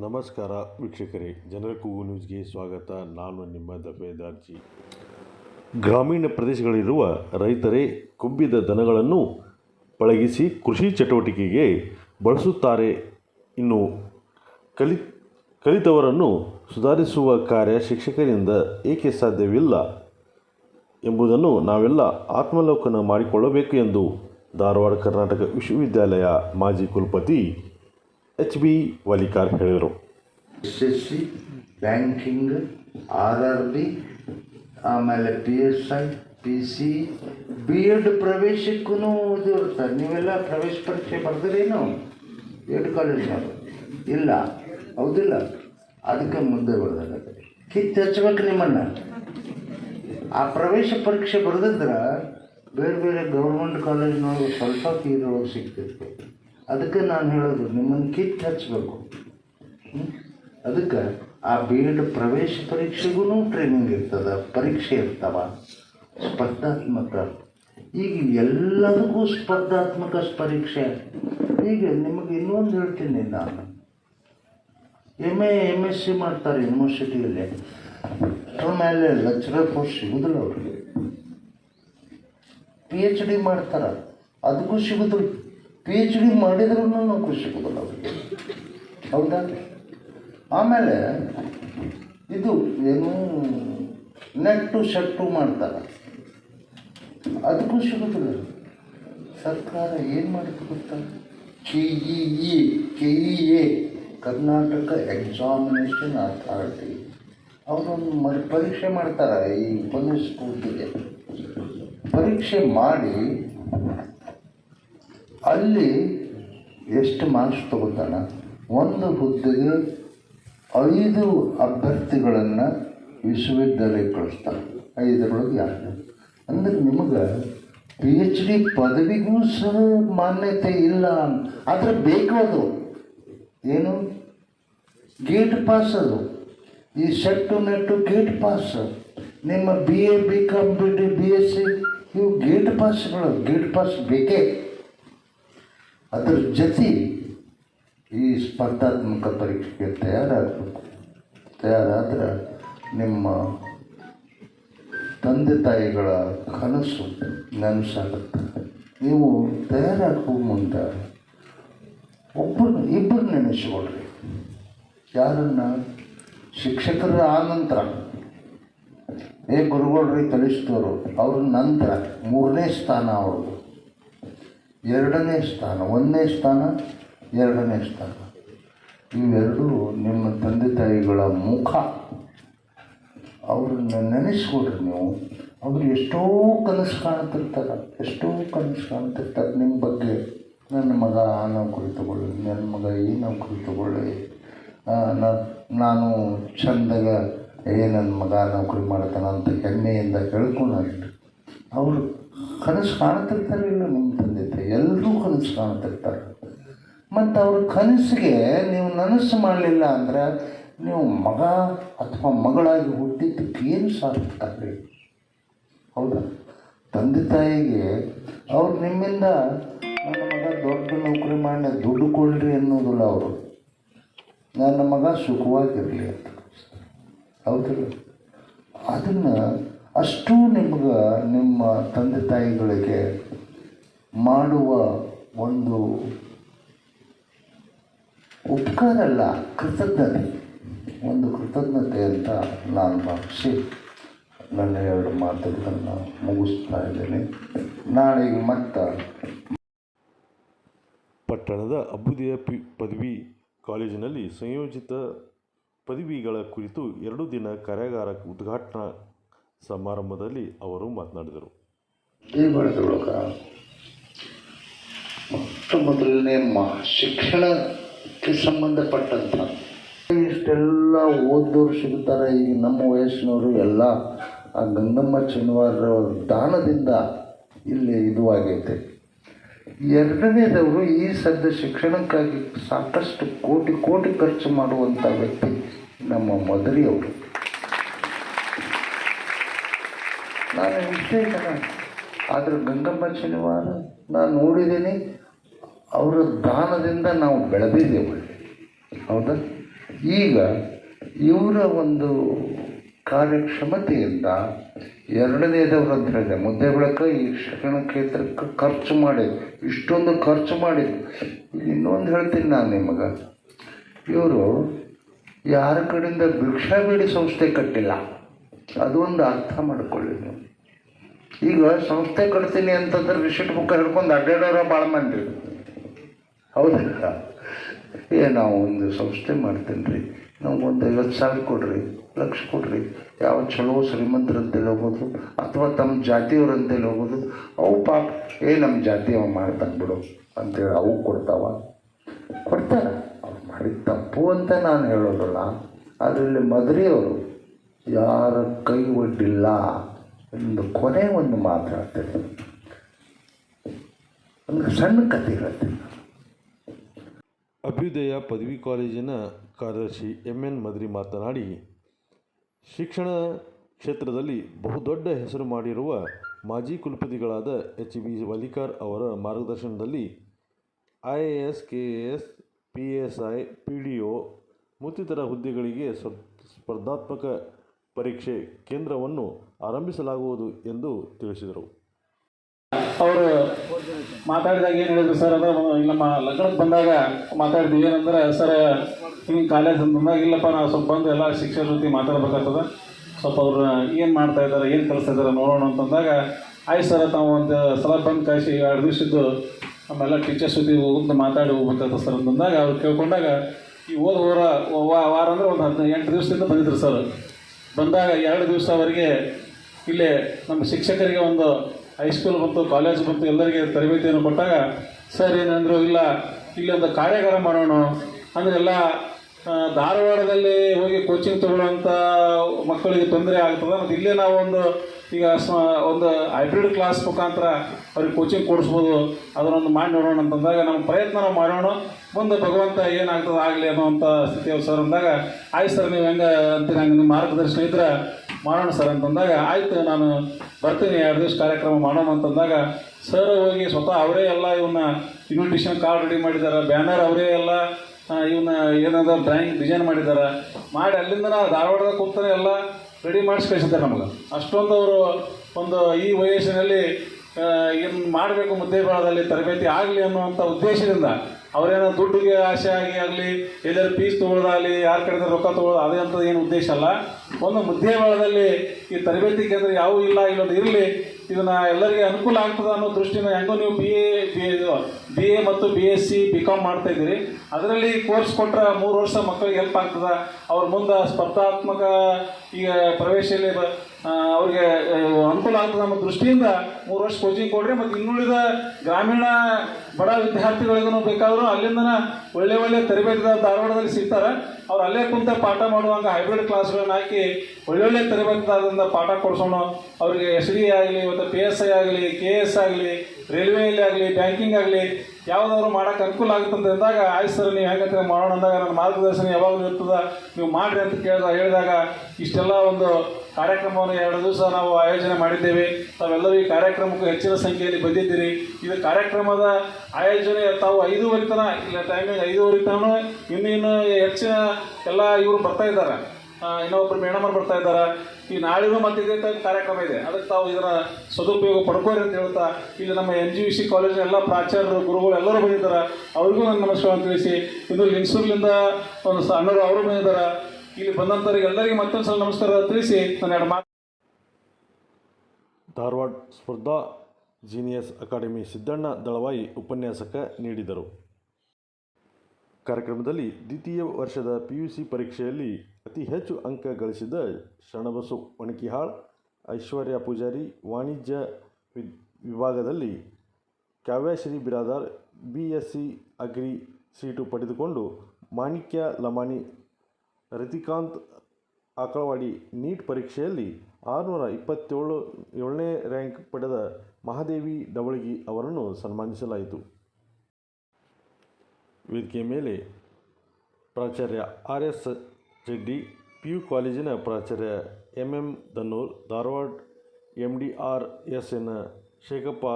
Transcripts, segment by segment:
ನಮಸ್ಕಾರ ವೀಕ್ಷಕರೇ ಜನರ ಕೂಗು ನ್ಯೂಸ್ಗೆ ಸ್ವಾಗತ. ನಾನು ನಿಮ್ಮ ದಫೇದಾರ್ಜಿ ಗ್ರಾಮೀಣ ಪ್ರದೇಶಗಳಲ್ಲಿರುವ ರೈತರೇ ಕೊಬ್ಬಿದ ದನಗಳನ್ನು ಪಳಗಿಸಿ ಕೃಷಿ ಚಟುವಟಿಕೆಗೆ ಬಳಸುತ್ತಾರೆ. ಇನ್ನು ಕಲಿ, ಕಲಿತವರನ್ನು ಸುಧಾರಿಸುವ ಕಾರ್ಯ ಶಿಕ್ಷಕರಿಂದ ಏಕೆ ಸಾಧ್ಯವಿಲ್ಲ ಎಂಬುದನ್ನು ನಾವೆಲ್ಲ ಆತ್ಮಲೋಕನ ಮಾಡಿಕೊಳ್ಳಬೇಕು ಎಂದು ಧಾರವಾಡ, ಕರ್ನಾಟಕ ವಿಶ್ವವಿದ್ಯಾಲಯ ಮಾಜಿ ಕುಲಪತಿ ಎಚ್ ಬಿ ವಲಿಕಾರ್ ಹೇಳಿದರು. S S C banking R R B ಆಮೇಲೆ P S I P C B ed ಪ್ರವೇಶಕ್ಕೂ ಇದು ಇರ್ತಾರೆ ನೀವೆಲ್ಲ ಪ್ರವೇಶ ಪರೀಕ್ಷೆ ಬರ್ದಿರೇನು ಎಡ್ ಕಾಲೇಜ್ನವರು ಇಲ್ಲ. ಹೌದಿಲ್ಲ. ಅದಕ್ಕೆ ಮುಂದೆ ಬರ್ದಾಗ ಕಿತ್ತು ಹಚ್ಬೇಕು ನಿಮ್ಮನ್ನು. ಆ ಪ್ರವೇಶ ಪರೀಕ್ಷೆ ಬರೆದಿದ್ರೆ ಬೇರೆ ಬೇರೆ ಗೌರ್ಮೆಂಟ್ ಕಾಲೇಜ್ನೊಳಗೆ ಸ್ವಲ್ಪ ಫೀರೊಳಗೆ ಸಿಗ್ತಿತ್ತು. ಅದಕ್ಕೆ ನಾನು ಹೇಳೋದು, ನಿಮ್ಮನ್ನು ಕಿತ್ತು ಹಚ್ಚಬೇಕು ಅದಕ್ಕೆ ಆ ಬಿ ಎಡ್ ಪ್ರವೇಶ ಪರೀಕ್ಷೆಗೂ ಟ್ರೈನಿಂಗ್ ಇರ್ತದೆ, ಪರೀಕ್ಷೆ ಇರ್ತಾವ. ಸ್ಪರ್ಧಾತ್ಮಕ. ಈಗ ಎಲ್ಲದಕ್ಕೂ ಸ್ಪರ್ಧಾತ್ಮಕ ಪರೀಕ್ಷೆ. ಈಗ ನಿಮಗೆ ಇನ್ನೊಂದು ಹೇಳ್ತೀನಿ ನಾನು. M A M S C ಮಾಡ್ತಾರೆ ಯೂನಿವರ್ಸಿಟಿಯಲ್ಲಿ ಅದ್ರ ಮೇಲೆ ಲೆಕ್ಚರರ್ ಕೋರ್ಸ್ ಸಿಗುದಿಲ್ಲ ಅವ್ರಿಗೆ. ಪಿ ಎಚ್ ಡಿ ಮಾಡ್ತಾರೆ. ಅದಕ್ಕೂ ಸಿಗುದಿಲ್ಲ. ಪಿ ಎಚ್ ಡಿ ಮಾಡಿದ್ರೂ ಖುಷಿ ಸಿಗುದಿಲ್ಲ ಅದಕ್ಕೆ ಹೌದಾ? ಆಮೇಲೆ ಇದು ಏನು ನೆಟ್ಟು ಶೆಟ್ಟು ಮಾಡ್ತಾರೆ. ಅದಕ್ಕೂ ಸಿಗುತ್ತದೆ ಸರ್ಕಾರ ಏನು ಮಾಡಿದ್ರು ಗೊತ್ತಾ? K E E K E A Karnataka examination authority ಅವರೊಂದು ಮರು ಪರೀಕ್ಷೆ ಮಾಡ್ತಾರೆ ಈ ಪೊಲೀಸ್ ಸ್ಕೂಲ್ಗೆ ಪರೀಕ್ಷೆ ಮಾಡಿ ಅಲ್ಲಿ ಎಷ್ಟು ಮಾರ್ಕ್ಸ್ ತಗೋತಾನ ಒಂದು ಹುದ್ದೆಗೆ ಐದು ಅಭ್ಯರ್ಥಿಗಳನ್ನು ವಿಶ್ವವಿದ್ಯಾಲಯಕ್ಕೆ ಕಳಿಸ್ತಾರೆ ಐದರೊಳಗೆ ಯಾರು ಅಂದ್ರೆ ನಿಮಗೆ ಪಿ ಎಚ್ ಡಿ ಪದವಿಗೂ ಸಹ ಮಾನ್ಯತೆ ಇಲ್ಲ. ಆದರೆ ಬೇಕು ಅದು. ಏನು? ಗೇಟ್ ಪಾಸ್ ಅದು. ಈ ಸೆಟ್ಟು ನೆಟ್ಟು ಗೇಟ್ ಪಾಸ್ ನಿಮ್ಮ B A B com B D B S C ಇವು ಗೇಟ್ ಪಾಸ್ಗಳು ಗೇಟ್ ಪಾಸ್ ಬೇಕೇ? ಅದ್ರ ಜೊತೆ ಈ ಸ್ಪರ್ಧಾತ್ಮಕ ಪರೀಕ್ಷೆಗೆ ತಯಾರಾಗಬೇಕು ತಯಾರಾದ್ರೆ ನಿಮ್ಮ ತಂದೆ ತಾಯಿಗಳ ಕನಸು ನನಸಾಗುತ್ತೆ. ನೀವು ತಯಾರಾಗೋ ಮುಂದೆ ಒಬ್ಬರು ಇಬ್ಬರು ನೆನೆಸ್ಕೊಳ್ರಿ. ಯಾರನ್ನ? ಶಿಕ್ಷಕರ ಆನಂತರ. ಏ ಗುರುಗಳ್ರಿ ಕಲಿಸಿದವರು ಅವ್ರ ನಂತರ ಮೂರನೇ ಸ್ಥಾನ ಅವ್ರದ್ದು. ಎರಡನೇ ಸ್ಥಾನ, ಒಂದನೇ ಸ್ಥಾನ, ಎರಡನೇ ಸ್ಥಾನ. ಇವೆರಡೂ ನಿಮ್ಮ ತಂದೆ ತಾಯಿಗಳ ಮುಖ. ಅವ್ರನ್ನ ನೆನೆಸ್ಕೊಡ್ರಿ ನೀವು. ಅವರು ಎಷ್ಟೋ ಕನಸು ಕಾಣ್ತಿರ್ತಾರೆ, ಎಷ್ಟೋ ಕನಸು ಕಾಣ್ತಿರ್ತಾರೆ ನಿಮ್ಮ ಬಗ್ಗೆ. ನನ್ನ ಮಗ ಆ ನೌಕರಿ ತಗೊಳ್ಳಿ, ನನ್ನ ಮಗ ಈ ನೌಕರಿ ತಗೊಳ್ಳಿ. ನಾನು ಚಂದಾಗ, ಏ, ನನ್ನ ಮಗ ನೌಕರಿ ಮಾಡ್ತಾನೆ ಅಂತ ಹೆಮ್ಮೆಯಿಂದ ಹೇಳ್ಕೊಂಡು ಅವರು ಕನಸು ಕಾಣ್ತಿರ್ತಾರೆ ಇಲ್ಲ ನಮ್ಮ ತಂದೆ ತಾಯಿ? ಎಲ್ಲರೂ ಕನಸು ಕಾಣ್ತಿರ್ತಾರೆ ಮತ್ತು ಅವ್ರ ಕನಸಿಗೆ ನೀವು ನನಸು ಮಾಡಲಿಲ್ಲ ಅಂದ್ರೆ ನೀವು ಮಗ ಅಥವಾ ಮಗಳಾಗಿ ಹುಟ್ಟಿದ್ದಕ್ಕೆ ಏನು ಸಾರ್ಥಕ ಹೌದಾ? ತಂದೆ ತಾಯಿಗೆ ಅವ್ರು ನಿಮ್ಮಿಂದ ನನ್ನ ಮಗ ದೊಡ್ಡ ನೌಕರಿ ಮಾಡಿ ದುಡ್ಡು ಕೊಡ್ರಿ ಅನ್ನೋದಿಲ್ಲ ಅವರು. ನನ್ನ ಮಗ ಸುಖವಾಗಿರಲಿ ಅಂತ. ಹೌದಿಲ್ಲ? ಅದನ್ನು ಅಷ್ಟು ನಿಮ್ಗೆ ನಿಮ್ಮ ತಂದೆ ತಾಯಿಗಳಿಗೆ ಮಾಡುವ ಒಂದು ಉಪಕಾರ ಅಲ್ಲ, ಕೃತಜ್ಞತೆ. ಒಂದು ಕೃತಜ್ಞತೆ ಅಂತ ನಾನು ಭಾವಿಸಿ ನನ್ನ ಎರಡು ಮಾತುಗಳನ್ನು ಮುಗಿಸ್ತಾ ಇದ್ದೇನೆ. ನಾಳೆಗೆ ಮತ್ತೆ ಪಟ್ಟಣದ ಅಭ್ಯುದಯ ಪಿ ಪದವಿ ಕಾಲೇಜಿನಲ್ಲಿ ಸಂಯೋಜಿತ ಪದವಿಗಳ ಕುರಿತು ಎರಡು ದಿನ ಕಾರ್ಯಾಗಾರ ಉದ್ಘಾಟನಾ ಸಮಾರಂಭದಲ್ಲಿ ಅವರು ಮಾತನಾಡಿದರು. ಏನು ಮೊದಲನೇ ಮಾ, ಶಿಕ್ಷಣಕ್ಕೆ ಸಂಬಂಧಪಟ್ಟಂಥ ಇಷ್ಟೆಲ್ಲ ಓದೋರು ಸಿಗುತ್ತಾರೆ ಈಗ ನಮ್ಮ ವಯಸ್ಸಿನವರು ಎಲ್ಲ. ಆ ಗಂಗಮ್ಮ ಚೆನ್ನವಾರ ದಾನದಿಂದ ಇಲ್ಲಿ ಇದು ಆಗೈತೆ. ಎರಡನೇದವರು ಈ ಸದ್ಯ ಶಿಕ್ಷಣಕ್ಕಾಗಿ ಸಾಕಷ್ಟು ಕೋಟಿ ಕೋಟಿ ಖರ್ಚು ಮಾಡುವಂಥ ವ್ಯಕ್ತಿ ನಮ್ಮ ಮದರಿಯವರು. ನಾನು ಜನ ಆದರೆ ಗಂಗಮ್ಮ ಶನಿವಾರ ನಾನು ನೋಡಿದ್ದೀನಿ ಅವರ ದಾನದಿಂದ ನಾವು ಬೆಳೆದಿದ್ದೇವೆ ಹೌದಾ? ಈಗ ಇವರ ಒಂದು ಕಾರ್ಯಕ್ಷಮತೆಯಿಂದ ಎರಡನೇದವ್ರ ಅಂತ ಹೇಳಿದೆ ಮುದ್ದೆ ಬೆಳಕ ಈ ಶಿಕ್ಷಣ ಕ್ಷೇತ್ರಕ್ಕೆ ಖರ್ಚು ಮಾಡಿ, ಇಷ್ಟೊಂದು ಖರ್ಚು ಮಾಡಿದ್ರು ಇನ್ನೊಂದು ಹೇಳ್ತೀನಿ ನಾನು ನಿಮಗೆ. ಇವರು ಯಾರ ಕಡೆಯಿಂದ ಭಿಕ್ಷಾ ಬೇಡಿ ಸಂಸ್ಥೆ ಕಟ್ಟಿಲ್ಲ. ಅದೊಂದು ಅರ್ಥ ಮಾಡ್ಕೊಳ್ಳಿ ನೀವು. ಈಗ ಸಂಸ್ಥೆ ಕಟ್ತೀನಿ ಅಂತಂದ್ರೆ ರಿಸಿಟ್ ಬುಕ್ ಹಿಡ್ಕೊಂಡು ಅಡ್ಡಾಡೋರ ಭಾಳ ಮಂದಿ. ಹೌದಲ್ಲ? ಏ, ನಾವು ಒಂದು ಸಂಸ್ಥೆ ಮಾಡ್ತೀನಿ ರೀ. ನಮಗೊಂದು ಐವತ್ತು ಸಾವಿರ ಕೊಡ್ರಿ, ಲಕ್ಷ ಕೊಡ್ರಿ. ಯಾವ ಚಲೋ ಶ್ರೀಮಂತರಂತೇಳಿ ಹೋಗೋದು, ಅಥವಾ ತಮ್ಮ ಜಾತಿಯವ್ರಂತೇಳಿ ಹೋಗೋದು. ಅವು ಪಾಪ, ಏ, ನಮ್ಮ ಜಾತಿ ಅವ ಮಾಡ್ತಾನೆ ಬಿಡು ಅಂತೇಳಿ ಅವು ಕೊಡ್ತಾವ. ಕೊಡ್ತಾರೆ. ಅವ್ರು ಮಾಡಿದ ತಪ್ಪು ಅಂತ ನಾನು ಹೇಳೋದಲ್ಲ. ಅದರಲ್ಲಿ ಇಲ್ಲಿ ಮದುವೆಯವರು ಯಾರ ಕೈ ಒಡ್ಡಿಲ್ಲ ಎಂದು ಕೊನೆ ಒಂದು ಮಾತು ಹೇಳ್ತೇನೆ ಒಂದು ಸಣ್ಣ ಕಥೆ ಹೇಳ್ತೇನೆ ಅಭ್ಯುದಯ ಪದವಿ ಕಾಲೇಜಿನ ಕಾರ್ಯದರ್ಶಿ ಎಂ ಎನ್ ಮದ್ರಿ ಮಾತನಾಡಿ, ಶಿಕ್ಷಣ ಕ್ಷೇತ್ರದಲ್ಲಿ ಬಹುದೊಡ್ಡ ಹೆಸರು ಮಾಡಿರುವ ಮಾಜಿ ಕುಲಪತಿಗಳಾದ ಎಚ್ ಬಿ ವಲಿಕಾರ್ ಅವರ ಮಾರ್ಗದರ್ಶನದಲ್ಲಿ I A S, K A S, P S I, P D O, ಮತ್ತಿತರ ಹುದ್ದೆಗಳಿಗೆ ಸ್ಪ- ಸ್ಪರ್ಧಾತ್ಮಕ ಪರೀಕ್ಷೆ ಕೇಂದ್ರವನ್ನು ಆರಂಭಿಸಲಾಗುವುದು ಎಂದು ತಿಳಿಸಿದರು. ಅವರು ಮಾತಾಡಿದಾಗ ಏನು ಹೇಳಿದ್ರು ಸರ್, ಅಂದ್ರೆ ನಮ್ಮ ಲಗ್ನಕ್ಕೆ ಬಂದಾಗ ಮಾತಾಡಿದ್ವಿ. ಏನಂದ್ರೆ, ಸರ್, ಹಿಂಗೆ ಕಾಲೇಜ್ ಬಂದಾಗ ಇಲ್ಲಪ್ಪ, ನಾವು ಸ್ವಲ್ಪ ಬಂದು ಎಲ್ಲ ಶಿಕ್ಷಕರ ಜೊತೆ ಮಾತಾಡ್ಬೇಕಾಗ್ತದೆ. ಸ್ವಲ್ಪ ಅವ್ರು ಏನು ಮಾಡ್ತಾ ಇದ್ದಾರೆ, ಏನು ಕಲಿಸ್ತಾ ಇದ್ದಾರೆ ನೋಡೋಣ ಅಂತಂದಾಗ ಆಯ್ತು ಸರ್, ತಾವು ಒಂದು ಸಲ ಬಂದು ಕಳಿಸಿ ಎರಡು ದಿವಸದ್ದು ನಮ್ಮೆಲ್ಲ ಟೀಚರ್ಸ್ ಜೊತೆ ಹೋಗಿ ಮಾತಾಡಿ ಹೋಗ್ಬೇಕಾಗ್ತದೆ ಸರ್ ಅಂತಂದಾಗ ಅವ್ರು ಕೇಳ್ಕೊಂಡಾಗ ಈ ಹೋದ ವಾರ ವಾರ ಅಂದ್ರೆ ಒಂದು ಹದಿನೈದು ಎಂಟು ದಿವಸದಿಂದ ಬಂದಿದ್ರು ಸರ್. ಬಂದಾಗ ಎರಡು ದಿವಸವರೆಗೆ ಇಲ್ಲೇ ನಮ್ಮ ಶಿಕ್ಷಕರಿಗೆ ಒಂದು ಹೈಸ್ಕೂಲ್ ಮತ್ತು ಕಾಲೇಜ್ ಬಂತು, ಎಲ್ಲರಿಗೆ ತರಬೇತಿಯನ್ನು ಕೊಟ್ಟಾಗ, ಸರ್, ಏನಂದರು ಇಲ್ಲ, ಇಲ್ಲಿ ಒಂದು ಕಾರ್ಯಾಗಾರ ಮಾಡೋಣ. ಅಂದರೆ ಎಲ್ಲ ಧಾರವಾಡದಲ್ಲಿ ಹೋಗಿ ಕೋಚಿಂಗ್ ತೊಗೊಳ್ಳೋಂಥ ಮಕ್ಕಳಿಗೆ ತೊಂದರೆ ಆಗ್ತದೆ, ಮತ್ತು ಇಲ್ಲೇ ನಾವೊಂದು ಈಗ ಸ್ವ ಒಂದು ಹೈಬ್ರಿಡ್ ಕ್ಲಾಸ್ ಮುಖಾಂತರ ಅವ್ರಿಗೆ ಕೋಚಿಂಗ್ ಕೊಡಿಸ್ಬೋದು. ಅದನ್ನೊಂದು ಮಾಡಿ ನೋಡೋಣ ಅಂತಂದಾಗ ನಮ್ಮ ಪ್ರಯತ್ನ ನಾವು ಮಾಡೋಣ. ಮುಂದೆ ಭಗವಂತ ಏನಾಗ್ತದೆ ಆಗಲಿ ಅನ್ನೋವಂಥ ಸ್ಥಿತಿ ಸರ್ ಅಂದಾಗ, ಆಯ್ತು ಸರ್, ನೀವು ಹೆಂಗೆ ಅಂತ ನಂಗೆ ನಿಮ್ಮ ಮಾರ್ಗದರ್ಶನ ಇದ್ರೆ ಮಾಡೋಣ ಸರ್ ಅಂತಂದಾಗ, ಆಯ್ತು, ನಾನು ಬರ್ತೀನಿ. ಎರಡು ದಿವಸ ಕಾರ್ಯಕ್ರಮ ಮಾಡೋಣ ಅಂತಂದಾಗ, ಸರ್ ಹೋಗಿ ಸ್ವತಃ ಅವರೇ ಎಲ್ಲ ಇವನ್ನ ಇನ್ವಿಟೇಷನ್ ಕಾರ್ಡ್ ರೆಡಿ ಮಾಡಿದ್ದಾರೆ ಬ್ಯಾನರ್ ಅವರೇ ಎಲ್ಲ ಇವನ್ನ ಏನದ ಡ್ರಾಯಿಂಗ್ ಡಿಸೈನ್ ಮಾಡಿದ್ದಾರೆ ಮಾಡಿ ಅಲ್ಲಿಂದ ಧಾರವಾಡದಾಗ ಕೂತಾನೆ ಎಲ್ಲ ರೆಡಿ ಮಾಡಿಸಿ ಕಳಿಸುತ್ತೆ ನಮಗೆ. ಅಷ್ಟೊಂದು ಅವರು ಒಂದು ಈ ವಯಸ್ಸಿನಲ್ಲಿ ಏನು ಮಾಡಬೇಕು ಮುದ್ದೆ ಬಾಳದಲ್ಲಿ, ತರಬೇತಿ ಆಗಲಿ ಅನ್ನುವಂಥ ಉದ್ದೇಶದಿಂದ ಅವರೇನೋ ದುಡ್ಡಿಗೆ ಆಸೆ ಆಗಿ ಆಗಲಿ, ಎಲ್ಲರೂ ಪೀಸ್ ತೊಗೊಳ್ಳೋದಾಗಲಿ ಯಾರ ಕಡೆ ರೊಕ್ಕ ತೊಗೊಳ್ಳೋದು ಅದೇ ಅಂತ ಏನು ಉದ್ದೇಶ ಅಲ್ಲ. ಒಂದು ಮುದ್ದೆ ಬಾಳದಲ್ಲಿ ಈ ತರಬೇತಿ ಕೇಂದ್ರ ಯಾವೂ ಇಲ್ಲ, ಇಲ್ಲೊಂದು ಇರಲಿ ಇದನ್ನ ಎಲ್ಲರಿಗೆ ಅನುಕೂಲ ಆಗ್ತದೆ ಅನ್ನೋ ದೃಷ್ಟಿಯಿಂದ ಹೆಂಗೋ ನೀವು B A B B A ಮತ್ತು B S C B com ಮಾಡ್ತಾ ಇದ್ದೀರಿ. ಅದರಲ್ಲಿ ಕೋರ್ಸ್ ಕೊಟ್ಟರೆ ಮೂರು ವರ್ಷ ಮಕ್ಕಳಿಗೆ ಹೆಲ್ಪ್ ಆಗ್ತದೆ. ಅವ್ರ ಮುಂದೆ ಸ್ಪರ್ಧಾತ್ಮಕ ಈಗ ಪ್ರವೇಶದಲ್ಲಿ ಅವ್ರಿಗೆ ಅನುಕೂಲ ಆಗ್ತದೆ ನಮ್ಮ ದೃಷ್ಟಿಯಿಂದ. ಮೂರು ವರ್ಷ ಕೋಚಿಂಗ್ ಕೊಡ್ರಿ, ಮತ್ತು ಇನ್ನುಳಿದ ಗ್ರಾಮೀಣ ಬಡ ವಿದ್ಯಾರ್ಥಿಗಳಿಗೂ ಬೇಕಾದರೂ ಅಲ್ಲಿಂದ ಒಳ್ಳೆ ಒಳ್ಳೆ ತರಬೇತಿದಾರ ಧಾರವಾಡದಲ್ಲಿ ಸಿಗ್ತಾರೆ. ಅವ್ರು ಅಲ್ಲೇ ಕುಂತ ಪಾಠ ಮಾಡುವಂಗೆ ಹೈಬ್ರಿಡ್ ಕ್ಲಾಸ್ಗಳನ್ನ ಹಾಕಿ ಒಳ್ಳೊಳ್ಳೆ ತರಬೇತಿದಾರರಿಂದ ಪಾಠ ಕೊಡಿಸೋಣ. ಅವರಿಗೆ ಎಸ್ ಡಿ ಆಗಲಿ, ಮತ್ತು ಪಿ ಎಸ್ ಐ ಆಗಲಿ ಕೆ ಎಸ್ ಆಗಲಿ ರೈಲ್ವೆಯಲ್ಲಿ ಆಗಲಿ ಬ್ಯಾಂಕಿಂಗ್ ಆಗಲಿ, ಯಾವುದಾದ್ರು ಮಾಡೋಕೆ ಅನುಕೂಲ ಆಗುತ್ತೆ ಅಂದಾಗ ಆಯ್ತು ಸರ್, ನೀವು ಹೆಂಗಂತ ಮಾಡೋಣ ಅಂದಾಗ ನನ್ನ ಮಾರ್ಗದರ್ಶನ ಯಾವಾಗಲೂ ಇರ್ತದೆ, ನೀವು ಮಾಡಿರಿ ಅಂತ ಕೇಳಿದ ಹೇಳಿದಾಗ ಇಷ್ಟೆಲ್ಲ ಒಂದು ಕಾರ್ಯಕ್ರಮವನ್ನು ಎರಡು ದಿವಸ ನಾವು ಆಯೋಜನೆ ಮಾಡಿದ್ದೇವೆ. ತಾವೆಲ್ಲರೂ ಈ ಕಾರ್ಯಕ್ರಮಕ್ಕೂ ಹೆಚ್ಚಿನ ಸಂಖ್ಯೆಯಲ್ಲಿ ಬಂದಿದ್ದೀರಿ. ಇದು ಕಾರ್ಯಕ್ರಮದ ಆಯೋಜನೆ, ತಾವು ಐದೂವರೆ ತನ, ಇಲ್ಲ ಟೈಮಿಂಗ್ ಐದೂವರೆ ತನ, ಇನ್ನು ಇನ್ನು ಹೆಚ್ಚಿನ ಎಲ್ಲ ಇವರು ಬರ್ತಾ ಇದ್ದಾರೆ. ಇನ್ನೊಬ್ಬರು ಮೇಡಮರು ಬರ್ತಾ ಇದ್ದಾರೆ. ಈ ನಾಳೆಗೂ ಮತ್ತೆ ಇದೇ ಕಾರ್ಯಕ್ರಮ ಇದೆ. ಅದಕ್ಕೆ ತಾವು ಇದರ ಸದುಪಯೋಗ ಪಡ್ಕೋರಿ ಅಂತ ಹೇಳ್ತಾ, ಇಲ್ಲಿ ನಮ್ಮ ಎನ್ ಜಿ ವಿ ಸಿ ಕಾಲೇಜಿನ ಎಲ್ಲ ಪ್ರಾಚಾರ್ಯರು, ಗುರುಗಳು ಎಲ್ಲರೂ ಬಂದಿದ್ದಾರೆ. ಅವ್ರಿಗೂ ನನ್ನ ನಮಸ್ಕಾರ ತಿಳಿಸಿ. ಇದು ಲಿಂಗಸೂರ್ಲಿಂದ ಒಂದು ಅಣ್ಣರು ಅವರು ಬಂದಿದ್ದಾರೆ. ಇಲ್ಲಿ ಮತ್ತೊಂದು ಸಲ ನಮಸ್ಕಾರ ತಿಳಿಸಿ ನಾನು ಎರಡು ಮಾತು ಧಾರವಾಡ ಸ್ಪರ್ಧಾ ಜೀನಿಯಸ್ ಅಕಾಡೆಮಿ ಸಿದ್ದಣ್ಣ ದಳವಾಯಿ ಉಪನ್ಯಾಸಕ ನೀಡಿದರು. ಕಾರ್ಯಕ್ರಮದಲ್ಲಿ ದ್ವಿತೀಯ ವರ್ಷದ ಪಿ ಪರೀಕ್ಷೆಯಲ್ಲಿ ಅತಿ ಹೆಚ್ಚು ಅಂಕ ಗಳಿಸಿದ ಶರಣಬಸು ಒಣಕಿಹಾಳ್, ಐಶ್ವರ್ಯ ಪೂಜಾರಿ, ವಾಣಿಜ್ಯ ವಿಭಾಗದಲ್ಲಿ Kavyashree Biradar B S C agri seat ಪಡೆದುಕೊಂಡು ಮಾಣಿಕ್ಯ ಲಮಾಣಿ ರತಿಕಾಂತ್ ಆಕಳವಾಡಿ ನೀಟ್ ಪರೀಕ್ಷೆಯಲ್ಲಿ ಆರುನೂರ ಇಪ್ಪತ್ತೇಳು ಏಳನೇ ರ್ಯಾಂಕ್ ಪಡೆದ ಮಹಾದೇವಿ ಡವಳಗಿ ಅವರನ್ನು ಸನ್ಮಾನಿಸಲಾಯಿತು. ವೇದಿಕೆ ಮೇಲೆ ಪ್ರಾಚಾರ್ಯ R S Jaddi P U ಕಾಲೇಜಿನ ಪ್ರಾಚಾರ್ಯ M M Dannur Dharwad M D R S N Shekhappa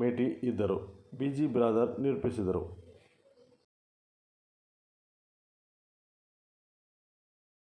Meti ಇದ್ದರು. ಬಿ ಜಿ ಬ್ರಾದರ್ ನಿರೂಪಿಸಿದರು.